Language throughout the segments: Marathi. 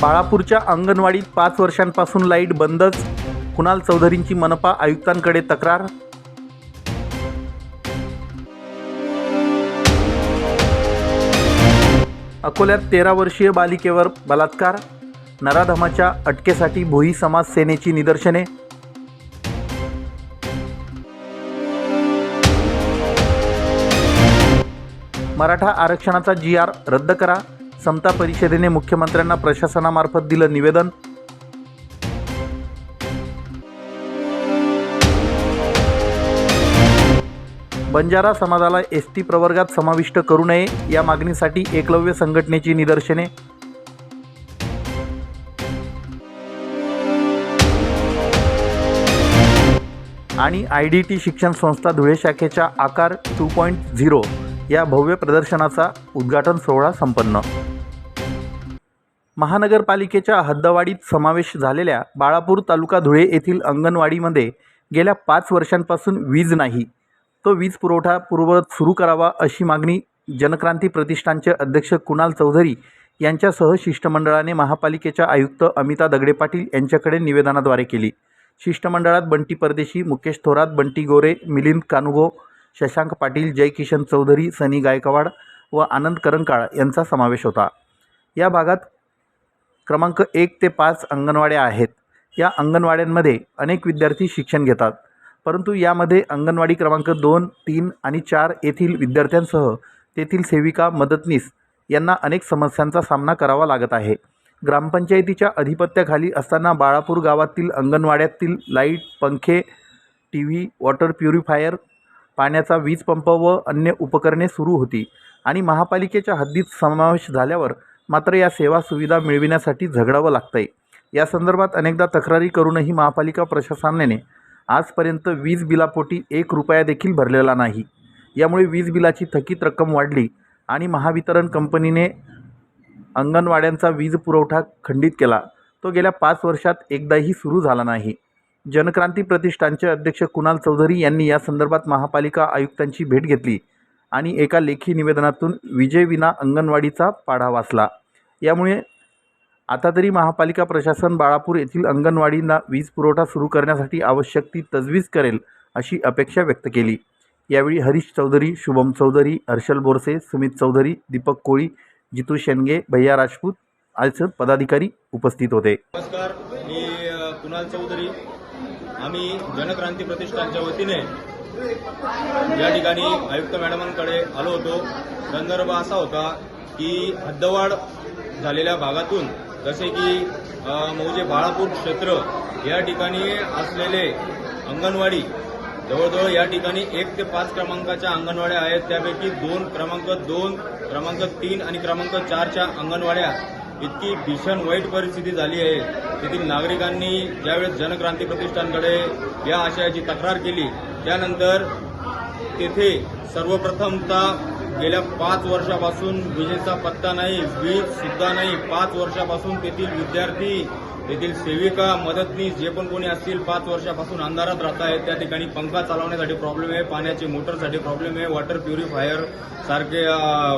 बाळापूरच्या अंगणवाडीत पाच वर्षांपासून लाइट बंदच. कुणाल चौधरींची मनपा आयुक्तांकडे तक्रार. अकोल्यात तेरा वर्षीय बालिकेवर बलात्कार. नराधमाच्या अटकेसाठी भोई समाज सेनेची निदर्शने. मराठा आरक्षणाचा जी आर रद्द करा. समता परिषदेने मुख्यमंत्र्यांना प्रशासनामार्फत दिलं निवेदन. बंजारा समाजाला एस टी प्रवर्गात समाविष्ट करू नये या मागणीसाठी एकलव्य संघटनेची निदर्शने. आणि आय डी टी शिक्षण संस्था धुळे शाखेच्या आकार टू पॉईंट झिरो या भव्य प्रदर्शनाचा उद्घाटन सोहळा संपन्न. महानगरपालिकेच्या हद्दवाढीत समावेश झालेल्या बाळापूर तालुका धुळे येथील अंगणवाडीमध्ये गेल्या पाच वर्षांपासून वीज नाही. तो वीज पुरवठा पूर्ववत सुरू करावा अशी मागणी जनक्रांती प्रतिष्ठानचे अध्यक्ष कुणाल चौधरी यांच्यासह शिष्टमंडळाने महापालिकेच्या आयुक्त अमिता दगडे पाटील यांच्याकडे निवेदनाद्वारे केली. शिष्टमंडळात बंटी परदेशी मुकेश थोरात बंटी गोरे मिलिंद कानुगो शशांक पाटील जयकिशन चौधरी सनी गायकवाड व आनंद करंकाळ यांचा समावेश होता. या भागात क्रमांक एक ते पाच अंगणवाड्या आहेत. या अंगणवाड्यांमध्ये अनेक विद्यार्थी शिक्षण घेतात. परंतु यामध्ये अंगणवाडी क्रमांक दोन तीन आणि चार येथील विद्यार्थ्यांसह तेथील सेविका मदतनीस यांना अनेक समस्यांचा सामना करावा लागत आहे. ग्रामपंचायतीच्या अधिपत्याखाली असताना बाळापूर गावातील अंगणवाड्यातील लाइट पंखे टी व्ही वॉटर प्युरिफायर पाण्याचा वीज पंप व अन्य उपकरणे सुरू होती आणि महापालिकेच्या हद्दीत समावेश झाल्यावर मात्र या सेवा सुविधा मिळविण्यासाठी झगडावं लागतंय. या संदर्भात अनेकदा तक्रारी करूनही महापालिका प्रशासनाने आजपर्यंत वीज बिलापोटी एक रुपया देखील भरलेला नाही. यामुळे वीज बिलाची थकीत रक्कम वाढली आणि महावितरण कंपनीने अंगणवाड्यांचा वीज पुरवठा खंडित केला. तो गेल्या पाच वर्षात एकदाही सुरू झाला नाही. जनक्रांती प्रतिष्ठानचे अध्यक्ष कुणाल चौधरी यांनी या संदर्भात महापालिका आयुक्तांची भेट घेतली आणि एका लेखी निवेदनातून विजयविना अंगणवाडीचा पाढा वाचला. यामुळे आता तरी महापालिका प्रशासन बाळापूर येथील अंगणवाडींना वीज पुरवठा सुरू करण्यासाठी आवश्यक ती तजवीज करेल अशी अपेक्षा व्यक्त केली. यावेळी हरीश चौधरी शुभम चौधरी हर्षल बोरसे सुमित चौधरी दीपक कोळी जितू शेंडगे भैया राजपूत आज पदाधिकारी उपस्थित होते. नमस्कार मी कुणाल चौधरी. आम्ही जनक्रांती प्रतिष्ठानच्या वतीने या ठिकाणी आयुक्त मॅडमांकडे आलो होतो. संदर्भ असा होता की हद्दवाढ झालेल्या भागातून जसे की मौजे बाळापूर क्षेत्र या ठिकाणी असलेले अंगणवाडी जवळजवळ या ठिकाणी एक ते पाच क्रमांकाच्या अंगणवाड्या आहेत. त्यापैकी दोन क्रमांक दोन क्रमांक तीन आणि क्रमांक चारच्या अंगणवाड्या इतकी भीषण वाईट परिस्थिती झाली आहे. तेथील नागरिकांनी ज्यावेळेस जनक्रांती प्रतिष्ठानकडे या आशयाची तक्रार केली त्यानंतर तेथे सर्वप्रथमतः गेल्या पाच वर्षापासून विजेचा पत्ता नाही वीज सुद्धा नाही. पाच वर्षापासून तेथील विद्यार्थी येथील सेविका मदतनीस जे पण कोणी असतील पाच वर्षापासून अंधारात राहत आहेत त्या ठिकाणी पंखा चालवण्यासाठी प्रॉब्लेम आहे पाण्याची मोटरसाठी प्रॉब्लेम आहे वॉटर प्युरिफायर सारखे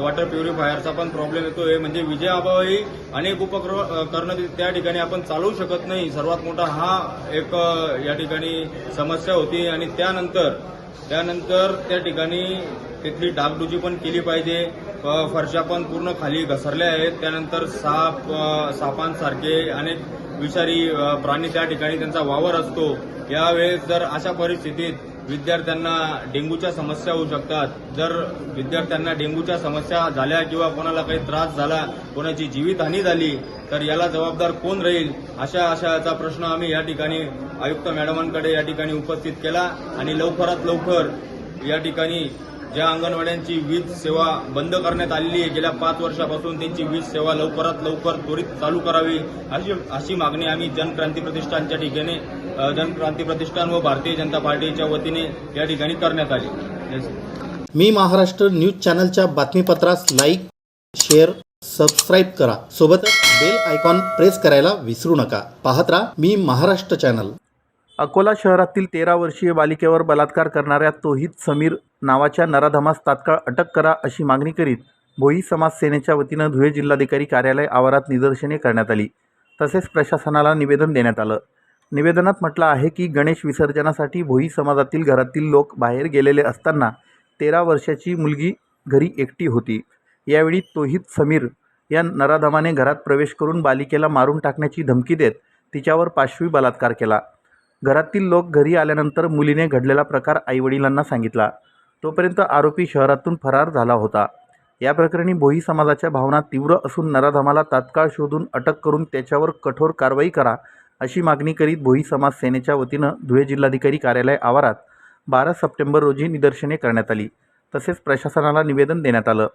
वॉटर प्युरिफायरचा पण प्रॉब्लेम येतो आहे म्हणजे विजेअभावी अनेक उपक्रम करणं त्या ठिकाणी आपण चालवू शकत नाही. सर्वात मोठा हा एक या ठिकाणी समस्या होती आणि त्यानंतर त्यानंतर त्या ठिकाणी तिथली डागडुजी पण केली पाहिजे. फरशा पण पूर्ण खाली घसरल्या आहेत. त्यानंतर साप सापांसारखे अनेक विषारी प्राणी त्या ठिकाणी त्यांचा वावर असतो. यावेळेस जर अशा परिस्थितीत विद्यार्थ्यांना डेंग्यूच्या समस्या होऊ शकतात जर विद्यार्थ्यांना डेंग्यूच्या समस्या झाल्या किंवा कोणाला काही त्रास झाला कोणाची जीवितहानी झाली तर याला जबाबदार कोण राहील? अशा अशाचा प्रश्न आम्ही या ठिकाणी आयुक्त मॅडमांकडे या ठिकाणी उपस्थित केला आणि लवकरात लवकर या ठिकाणी ज्या अंगणवाड्यांची वीज सेवा बंद करण्यात आलेली आहे गेल्या पाच वर्षापासून त्यांची वीज सेवा लवकरात लवकर त्वरित चालू करावी अशी अशी मागणी आम्ही जनक्रांती प्रतिष्ठानच्या ठिकाणी जनक्रांती प्रतिष्ठान व भारतीय जनता पार्टीच्या वतीने या ठिकाणी करण्यात आली. मी महाराष्ट्र न्यूज चॅनलच्या बातमीपत्रास लाईक शेअर सबस्क्राईब करा. सोबतच बेल आयकॉन प्रेस करायला विसरू नका. पाहत राहा मी महाराष्ट्र चॅनल. अकोला शहरातील तेरा वर्षीय बालिकेवर बलात्कार करणाऱ्या तोहित समीर नावाच्या नराधमास तात्काळ अटक करा अशी मागणी करीत भोई समाज सेनेच्या वतीनं धुळे जिल्हाधिकारी कार्यालय आवारात निदर्शने करण्यात आली. तसेच प्रशासनाला निवेदन देण्यात आलं. निवेदनात म्हटलं आहे की गणेश विसर्जनासाठी भोई समाजातील घरातील लोक बाहेर गेलेले असताना तेरा वर्षाची मुलगी घरी एकटी होती. यावेळी तोहित समीर या नराधमाने घरात प्रवेश करून बालिकेला मारून टाकण्याची धमकी देत तिच्यावर पाशवी बलात्कार केला. घरातील लोक घरी आल्यानंतर मुलीने घडलेला प्रकार आईवडिलांना सांगितला. तोपर्यंत आरोपी शहरातून फरार झाला होता. या प्रकरणी भोई समाजाच्या भावना तीव्र असून नराधमाला तात्काळ शोधून अटक करून त्याच्यावर कठोर कारवाई करा अशी मागणी करीत भोई समाज सेनेच्या वतीनं धुळे जिल्हाधिकारी कार्यालय आवारात बारा सप्टेंबर रोजी निदर्शने करण्यात आली. तसेच प्रशासनाला निवेदन देण्यात आलं.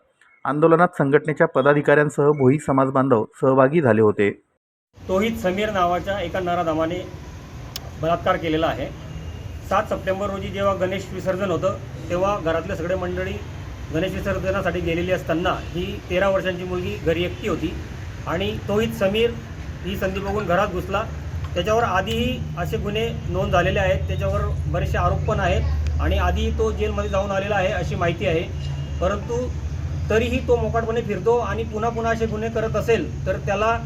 आंदोलनात संघटनेच्या पदाधिकाऱ्यांसह भोई समाज बांधव सहभागी झाले होते. तोहित समीर नावाच्या एका नराधमाने बलात्कार केलेला आहे. सात सप्टेंबर रोजी जेव्हा गणेश विसर्जन होतं तेव्हा घरातले सगळे मंडळी गणेश विसर्जनासाठी गेलेली असताना ही तेरा वर्षांची मुलगी घरी एकटी होती आणि तोहित समीर ही संधी बघून घरात घुसला. त्याच्यावर आधीही असे गुन्हे नोंद झालेले आहेत. त्याच्यावर बरेचसे आरोप पण आहेत आणि आधी तो जेलमध्ये जाऊन आलेला आहे अशी माहिती आहे. परंतु तरीही तो मोकाटपणे फिरतो आणि पुन्हा पुन्हा असे गुन्हे करत असेल तर त्याला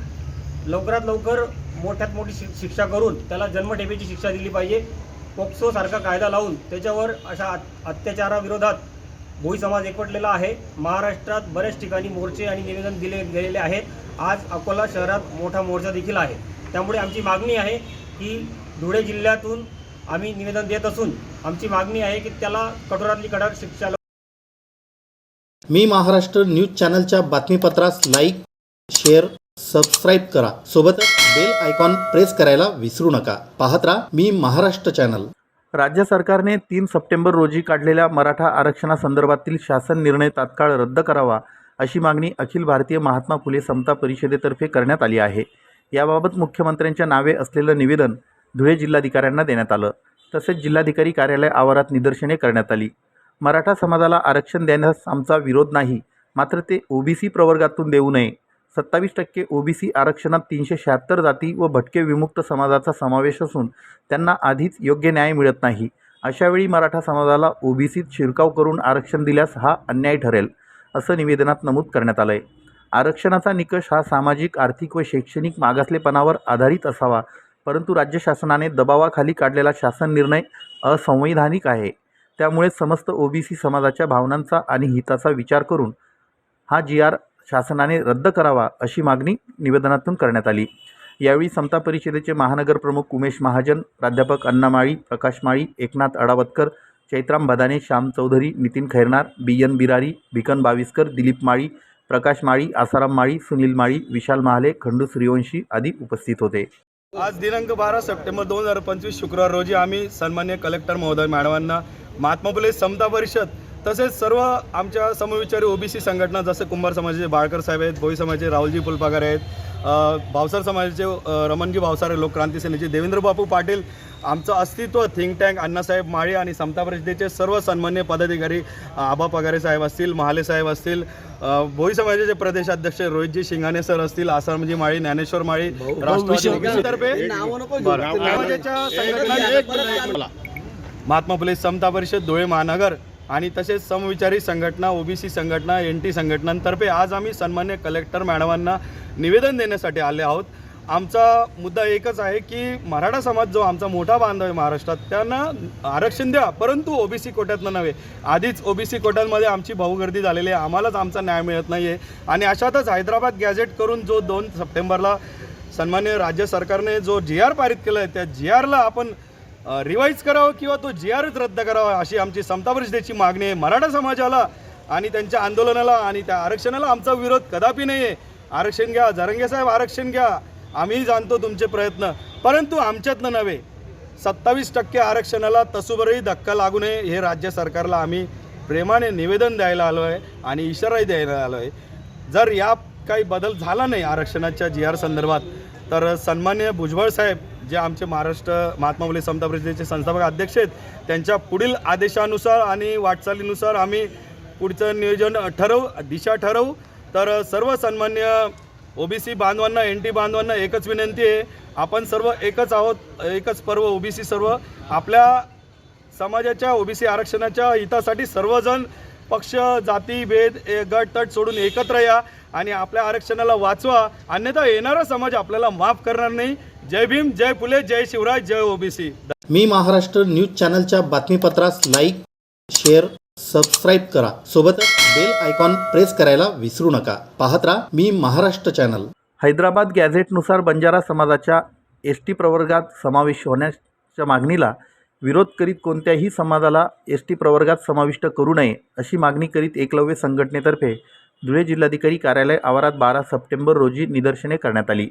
लवकरात लवकर मोठ्यात मोठी शि शिक्षा करून त्याला जन्मठेपेची शिक्षा दिली पाहिजे. पोक्सो सारखा कायदा लावून त्याच्यावर अशा अत्याचाराविरोधात भोई समाज एकवटलेला आहे. महाराष्ट्रात बऱ्याच ठिकाणी मोर्चे आणि निवेदन दिले गेलेले आहेत. आज अकोला शहरात मोठा मोर्चा देखील आहे. त्यामुळे आमची मागणी आहे की धुळे जिल्ह्यातून आम्ही निवेदन देत असून आमची मागणी आहे की त्याला कठोरातली कडक शिक्षा मी महाराष्ट्र न्यूज चॅनलच्या बातमीपत्रास लाईक शेअर सबस्क्राईब करा. सोबतच बेल आयकॉन प्रेस करायला विसरू नका. पाहत राहा मी महाराष्ट्र चॅनल राज्य सरकारने तीन सप्टेंबर रोजी काढलेल्या मराठा आरक्षणासंदर्भातील शासन निर्णय तात्काळ रद्द करावा अशी मागणी अखिल भारतीय महात्मा फुले समता परिषदेतर्फे करण्यात आली आहे. याबाबत मुख्यमंत्र्यांच्या नावे असलेलं निवेदन धुळे जिल्हाधिकाऱ्यांना देण्यात आलं. तसेच जिल्हाधिकारी कार्यालय आवारात निदर्शने करण्यात आली. मराठा समाजाला आरक्षण देण्यास आमचा विरोध नाही. मात्र ते ओबीसी प्रवर्गातून देऊ नये. सत्तावीस टक्के ओबीसी आरक्षणात तीनशे शहात्तर जाती व भटके विमुक्त समाजाचा समावेश असून त्यांना आधीच योग्य न्याय मिळत नाही. अशावेळी मराठा समाजाला ओबीसीत शिरकाव करून आरक्षण दिल्यास हा अन्याय ठरेल असं निवेदनात नमूद करण्यात आलं आहे आरक्षणाचा निकष हा सामाजिक आर्थिक व शैक्षणिक मागासलेपणावर आधारित असावा परंतु राज्य शासनाने दबावाखाली काढलेला शासन निर्णय असंवैधानिक आहे. त्यामुळे समस्त ओबीसी समाजाच्या भावनांचा आणि हिताचा विचार करून हा जी आर शासनाने रद्द करावा अशी मागणी निवेदनातून करण्यात आली. यावेळी समता परिषदेचे महानगर प्रमुख उमेश महाजन प्राध्यापक अण्णा माळी प्रकाश माळी एकनाथ अडावतकर चैत्राम भदाने श्याम चौधरी नितीन खैरनार बी एन बिरारी भिकन बाविस्कर दिलीप माळी प्रकाश माळी आसाराम माळी सुनील माळी विशाल महाले खंडू सूर्यवंशी आदी उपस्थित होते. आज दिनांक बारा सप्टेंबर दोन हजार पंचवीस शुक्रवार रोजी आम्ही सन्मान्य कलेक्टर महोदय मॅडमांना महात्मा फुले समता परिषद तसेच सर्व आमच्या समविचारी ओबीसी संघटना जसं कुंभार समाजाचे बाळकर साहेब आहेत भोई समाजाचे राहुलजी फुलपागर आहेत भावसार समाजाचे रमणजी भावसारे लोकक्रांती सेनेचे देवेंद्र बापू पाटील आमचं अस्तित्व थिंक टँक अण्णासाहेब माळी आणि समता परिषदेचे सर्व सन्मान्य पदाधिकारी आबा पगारे साहेब असतील महाले साहेब असतील भोई समाजाचे प्रदेशाध्यक्ष रोहितजी शिंगाणे सर असतील आसामजी माळी ज्ञानेश्वर माळी राष्ट्रवादी महात्मा फुले समता परिषद धुळे महानगर आणि तसेच समविचारी संघटना ओबीसी संघटना एन टी संघटनांतर्फे आज आम्ही सन्मान्य कलेक्टर मॅडमांना निवेदन देण्यासाठी आले आहोत. आमचा मुद्दा एकच आहे की मराठा समाज जो आमचा मोठा बांधव आहे महाराष्ट्रात त्यांना आरक्षण द्या परंतु ओबीसी कोट्यातनं नव्हे. आधीच ओबीसी कोट्यांमध्ये आमची भाऊगर्दी झालेली आहे आम्हालाच आमचा न्याय मिळत नाही आहे आणि अशातच हैदराबाद गॅझेट करून जो दोन सप्टेंबरला सन्मान्य राज्य सरकारने जो जी आर पारित केला आहे त्या जी आरला आपण रिवाईज करावं किंवा तो जी आरच रद्द करावा अशी आमची समता परिषदेची मागणी आहे. मराठा समाजाला आणि त्यांच्या आंदोलनाला आणि त्या आरक्षणाला आमचा विरोध कदापि नाही आहे आरक्षण घ्या जरंगेसाहेब आरक्षण घ्या. आम्ही जाणतो तुमचे प्रयत्न. परंतु आमच्यातनं नव्हे. सत्तावीस टक्के आरक्षणाला तसुबरही धक्का लागू नये हे राज्य सरकारला आम्ही प्रेमाने निवेदन द्यायला आलो आहे आणि इशाराही द्यायला आलो आहे. जर या काही बदल झाला नाही आरक्षणाच्या जी आर संदर्भात तर सन्मान्य भुजबळ साहेब जे आमचे महाराष्ट्र महात्मा फुले समता परिषदेचे संस्थापक अध्यक्ष आहेत त्यांच्या पुढील आदेशानुसार आणि वाटचालीनुसार आम्ही पुढचं नियोजन ठरवू दिशा ठरवू. तर सर्व सन्मान्य ओबीसी बांधवांना एन टी बांधवांना एकच विनंती आहे आपण सर्व एकच आहोत एकच पर्व ओबीसी सर्व. आपल्या समाजाच्या ओबीसी आरक्षणाच्या हितासाठी सर्वजण पक्ष जाती भेद ए, गट तट सोडून एकत्र या आणि आपल्या आरक्षणाला वाचवा. अन्यथा येणारा समाज आपल्याला माफ करणार नाही. जय भीम जय फुले जय शिवराज जय ओबीसी. मी महाराष्ट्र न्यूज चॅनलच्या बातमीपत्रास लाईक शेअर सबस्क्राईब करा. सोबतच बेल आयकॉन प्रेस करायला विसरू नका. पाहत राहा मी महाराष्ट्र चॅनल. हैदराबाद गॅझेटनुसार बंजारा समाजाच्या एस टी प्रवर्गात समावेश होण्याच्या मागणीला विरोध करीत कोणत्याही समाजाला एस टी प्रवर्गात समाविष्ट करू नये अशी मागणी करीत एकलव्य संघटनेतर्फे धुळे जिल्हाधिकारी कार्यालय आवारात बारा सप्टेंबर रोजी निदर्शने करण्यात आली.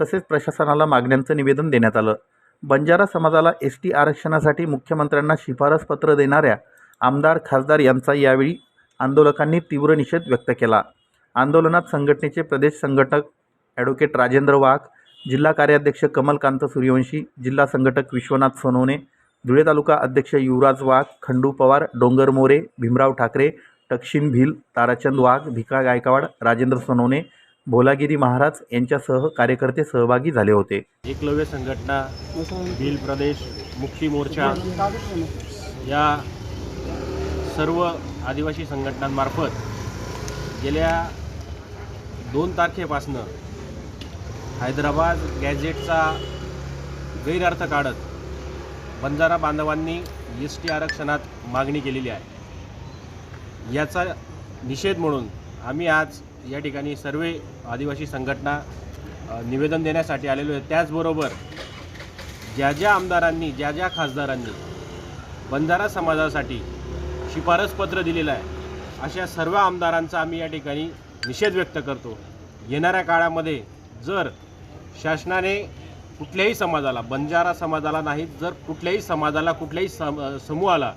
तसेच प्रशासनाला मागण्यांचं निवेदन देण्यात आलं. बंजारा समाजाला एस टी आरक्षणासाठी मुख्यमंत्र्यांना शिफारस पत्र देणाऱ्या आमदार खासदार यांचा यावेळी आंदोलकांनी तीव्र निषेध व्यक्त केला. आंदोलनात संघटनेचे प्रदेश संघटक ॲडव्होकेट राजेंद्र वाघ जिल्हा कार्याध्यक्ष कमलकांत सूर्यवंशी जिल्हा संघटक विश्वनाथ सोनवणे धुळे तालुका अध्यक्ष युवराज वाघ खंडू पवार डोंगर मोरे भीमराव ठाकरे टक्षिन भिल ताराचंद वाघ भिका गायकवाड राजेंद्र सोनवणे भोलागिरी महाराज यांच्यासह कार्यकर्ते सहभागी झाले होते. एकलव्य संघटना भील प्रदेश मुक्ती मोर्चा या सर्व आदिवासी संघटनांमार्फत गेल्या दोन तारखेपासनं हैदराबाद गॅझेटचा गैरअर्थ काढत बंजारा बांधवांनी एस टी आरक्षणात मागणी केलेली आहे. याचा निषेध म्हणून आम्ही आज या ठिकाणी सर्व आदिवासी संघटना निवेदन देण्यासाठी आलेलो आहे त्याचबरोबर ज्या ज्या आमदारांनी ज्या ज्या खासदारांनी बंजारा समाजासाठी शिफारस पत्र दिलेलं आहे अशा सर्व आमदारांचा आम्ही या ठिकाणी निषेध व्यक्त करतो. येणाऱ्या काळामध्ये जर शासनाने कुठल्याही समाजाला बंजारा समाजाला नाही जर कुठल्याही समाजाला कुठल्याही सम समूहाला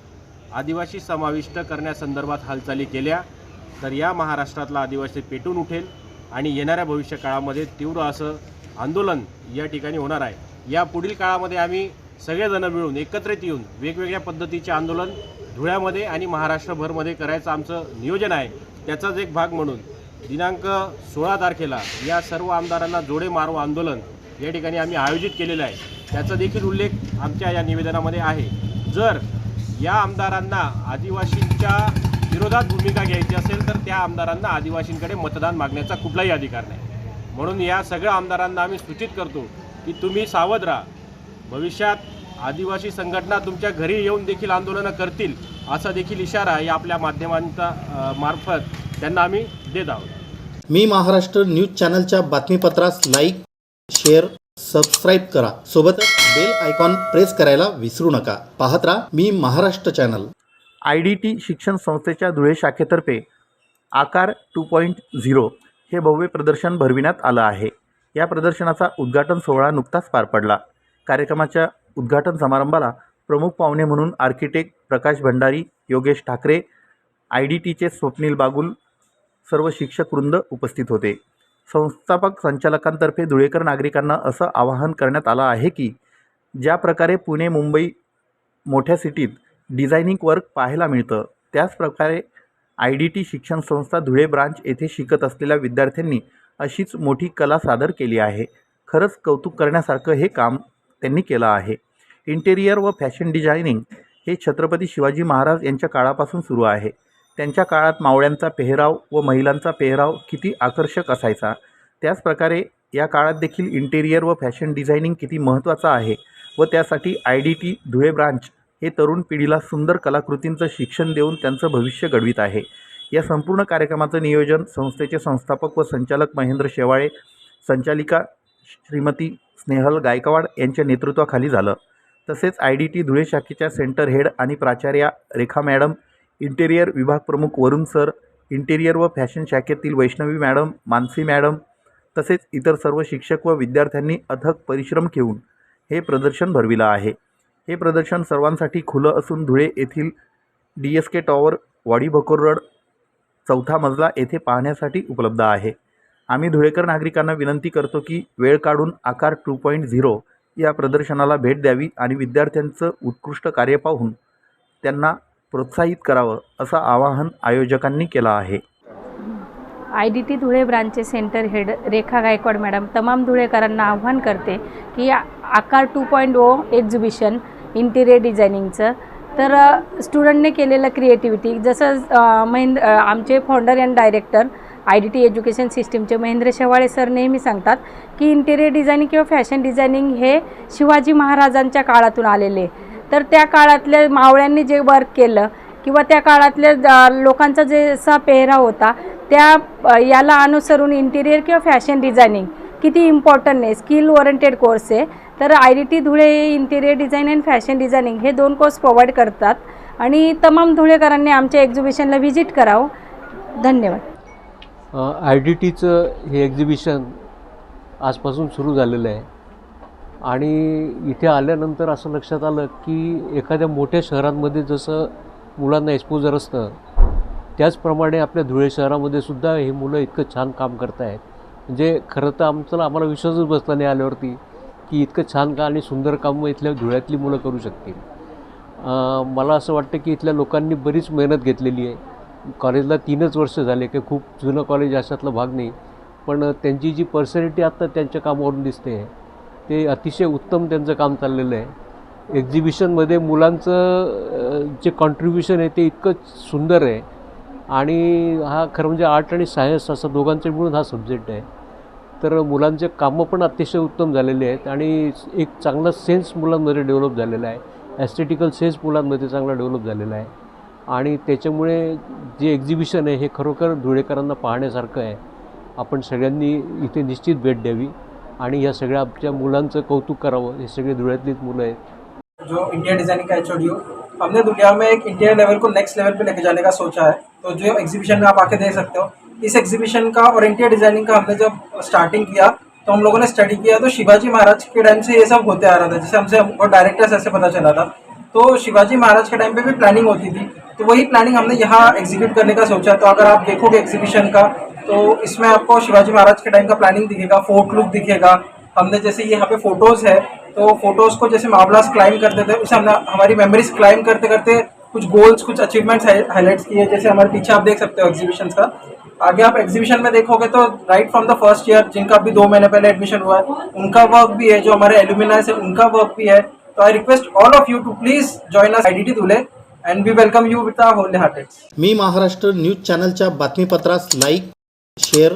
आदिवासी समाविष्ट करण्यासंदर्भात हालचाली केल्या तर या महाराष्ट्रातला आदिवासी पेटून उठेल आणि येणाऱ्या भविष्य काळामध्ये तीव्र असं आंदोलन या ठिकाणी होणार आहे. या पुढील काळामध्ये आम्ही सगळेजणं मिळून एकत्रित येऊन वेगवेगळ्या पद्धतीचे आंदोलन धुळ्यामध्ये आणि महाराष्ट्रभरमध्ये करायचं आमचं नियोजन आहे. त्याचाच एक भाग म्हणून दिनांक सोळा तारखेला या सर्व आमदारांना जोडे मारो आंदोलन या ठिकाणी आम्ही आयोजित केलेलं आहे. त्याचा देखील उल्लेख आमच्या या निवेदनामध्ये आहे. जर या आमदारांना आदिवासींच्या विरोधात भूमिका घ्यायची असेल तर त्या आमदारांना आदिवासींकडे मतदान मागण्याचा कुठलाही अधिकार नाही. म्हणून या सगळ्या आमदारांना आम्ही सूचित करतो की तुम्ही सावध राहा. भविष्यात आदिवासी संघटना तुमच्या घरी येऊन देखील आंदोलनं करतील असा देखील इशारा या आपल्या माध्यमांचा मार्फत त्यांना आम्ही देत आहोत. मी महाराष्ट्र न्यूज चॅनलच्या बातमीपत्रास लाईक शेअर सबस्क्राईब करा. सोबतच बेल आयकॉन प्रेस करायला विसरू नका. पाहत राहा मी Maharashtra channel. I D T शिक्षण संस्थेच्या धुळे शाखेतर्फे आकार टू पॉईंट झिरो हे भव्य प्रदर्शन भरविण्यात आलं आहे. या प्रदर्शनाचा उद्घाटन सोहळा नुकताच पार पडला. कार्यक्रमाच्या उद्घाटन समारंभाला प्रमुख पाहुणे म्हणून architect Prakash Bhandari Yogesh Thackeray I D टीचे स्वप्नील बागुल सर्व शिक्षक वृंद उपस्थित होते. संस्थापक संचालकांतर्फे धुळेकर नागरिकांना असं आवाहन करण्यात आलं आहे की ज्या प्रकारे पुणे मुंबई मोठ्या सिटीत डिझायनिंग वर्क पाहायला मिळतं. त्याचप्रकारे आय डी टी शिक्षण संस्था धुळे ब्रांच येथे शिकत असलेल्या विद्यार्थ्यांनी अशीच मोठी कला सादर केली आहे. खरंच कौतुक करण्यासारखं हे काम त्यांनी केलं आहे. इंटेरियर व फॅशन डिझायनिंग हे छत्रपती शिवाजी महाराज यांच्या काळापासून सुरू आहे. त्यांच्या काळात मावळ्यांचा पेहराव व महिलांचा पेहराव किती आकर्षक असायचा. त्याचप्रकारे या काळात देखील इंटेरियर व फॅशन डिझायनिंग किती महत्त्वाचं आहे व त्यासाठी I D T Dhule branch हे तरुण पिढीला सुंदर कलाकृतींचं शिक्षण देऊन त्यांचं भविष्य घडवित आहे. या संपूर्ण कार्यक्रमाचं नियोजन संस्थेचे संस्थापक व संचालक महेंद्र शेवाळे संचालिका श्रीमती स्नेहल गायकवाड यांच्या नेतृत्वाखाली झालं. तसेच आय डी टी धुळे शाखेच्या सेंटर हेड आणि प्राचार्या रेखा मॅडम इंटेरियर विभाग प्रमुख वरुण सर इंटेरियर व फॅशन शाखेतील वैष्णवी मॅडम मानसी मॅडम तसेच इतर सर्व शिक्षक व विद्यार्थ्यांनी अथक परिश्रम घेऊन हे प्रदर्शन भरविलं आहे. हे प्रदर्शन सर्वांसाठी खुलं असून धुळे येथील डी एस के टॉवर वाडी भकोर रोड चौथा मजला येथे पाहण्यासाठी उपलब्ध आहे. आम्ही धुळेकर नागरिकांना विनंती करतो की वेळ काढून आकार टू पॉईंट झिरो या प्रदर्शनाला भेट द्यावी आणि विद्यार्थ्यांचं उत्कृष्ट कार्य पाहून त्यांना प्रोत्साहित करावं असं आवाहन आयोजकांनी केलं आहे. I D T Dhule ब्रांचचे centre head Rekha Gaikwad madam तमाम धुळेकरांना आव्हान करते की Aakar two point O exhibition interior डिझायनिंगचं तर स्टुडंटने केलेलं क्रिएटिव्हिटी जसं महेंद्र आमचे founder and director I D T education system Mahendra Shewale sir नेहमी सांगतात की इंटेरियर डिझायनिंग किंवा फॅशन डिझायनिंग हे शिवाजी महाराजांच्या काळातून आलेले तर त्या काळातल्या मावळ्यांनी जे वर्क केलं किंवा त्या काळातल्या लोकांचा जे असा पेहराव होता त्या याला अनुसरून इंटिरियर किंवा फॅशन डिझायनिंग किती इम्पॉर्टंट आहे स्किल ओरिएंटेड कोर्स आहे. तर I D T Dhule interior design and fashion designing हे दोन कोर्स प्रोव्हाइड करतात. आणि तमाम धुळेकरांनी आमच्या एक्झिबिशनला व्हिजिट करावं. धन्यवाद. आय डी टीचं हे एक्झिबिशन आजपासून सुरू झालेलं आहे. आणि इथे आल्यानंतर असं लक्षात आलं की एखाद्या मोठ्या शहरांमध्ये जसं मुलांना एक्सपोजर असतं त्याचप्रमाणे आपल्या धुळे शहरामध्ये सुद्धा हे मुलं इतकं छान काम करत आहेत म्हणजे खरं तर आमचं आम्हाला विश्वासच बसला नाही आल्यावरती की इतकं छान का आणि सुंदर कामं इथल्या धुळ्यातली मुलं करू शकतील. मला असं वाटतं की इथल्या लोकांनी बरीच मेहनत घेतलेली आहे. कॉलेजला तीनच वर्ष झाले काही खूप जुनं कॉलेज अशातला भाग नाही. पण त्यांची जी पर्सनॅलिटी आत्ता त्यांच्या कामावरून दिसते आहे ते अतिशय उत्तम त्यांचं काम चाललेलं आहे. एक्झिबिशनमध्ये मुलांचं जे कॉन्ट्रीब्युशन आहे ते इतकं सुंदर आहे. आणि हा खरं म्हणजे आर्ट आणि सायन्स असं दोघांचे मिळून हा सब्जेक्ट आहे. तर मुलांचे कामं पण अतिशय उत्तम झालेले आहेत आणि एक चांगला सेन्स मुलांमध्ये डेव्हलप झालेला आहे. ॲस्थेटिकल सेन्स मुलांमध्ये चांगला डेव्हलप झालेला आहे. आणि त्याच्यामुळे जे एक्झिबिशन आहे हे खरोखर धुळेकरांना पाहण्यासारखं आहे. आपण सगळ्यांनी इथे निश्चित भेट द्यावी आणि या सगळ्या आमच्या मुलांचं कौतुक करावं. हे सगळे धुळ्यातलीच मुलं आहेत. जो इंडिया डिजाइनिंग का एच हमने दुनिया में एक इंडिया लेवल को नेक्स्ट लेवल पे लेके जाने का सोचा है। तो जो एग्जीबिशन में आप आके देख सकते हो। इस एग्जीबिशन का और इंडिया डिज़ाइनिंग का हमने जब स्टार्टिंग किया तो हम लोगों ने स्टडी किया तो शिवाजी महाराज के टाइम से ये सब होते आ रहा था, जैसे हमसे हमको डायरेक्टर ऐसे पता चला था। तो शिवाजी महाराज के टाइम पे भी प्लानिंग होती थी। तो वही प्लानिंग हमने यहाँ एग्जीक्यूट करने का सोचा। तो अगर आप देखोगे एग्जीबिशन का तो इसमें आपको शिवाजी महाराज के टाइम का प्लानिंग दिखेगा फोर्ट लुक दिखेगा हमने जैसे यहाँ पे फ़ोटोज़ है तो फ़ोटोज़ को जैसे मावलास क्लाइम करते थे, उसे हमने, हमारी मेमोरीज क्लाइम करते करते कुछ गोल्स कुछ अचीवमेंट्स हाईलाइट्स किए, जैसे हमारे पीछे आप देख सकते हो एग्जीबिशन का। आगे आप एग्जीबिशन में देखोगे तो right from the first year जिनका अभी दो महीने पहले एडमिशन हुआ है, उनका वर्क भी है, जो हमारे एल्यूमिनाइज है उनका वर्क भी है। तो I request all of you to please join us IDT Dhule and we welcome you with wholehearted me Maharashtra news चॅनलच्या बातमीपत्रास लाईक, शेअर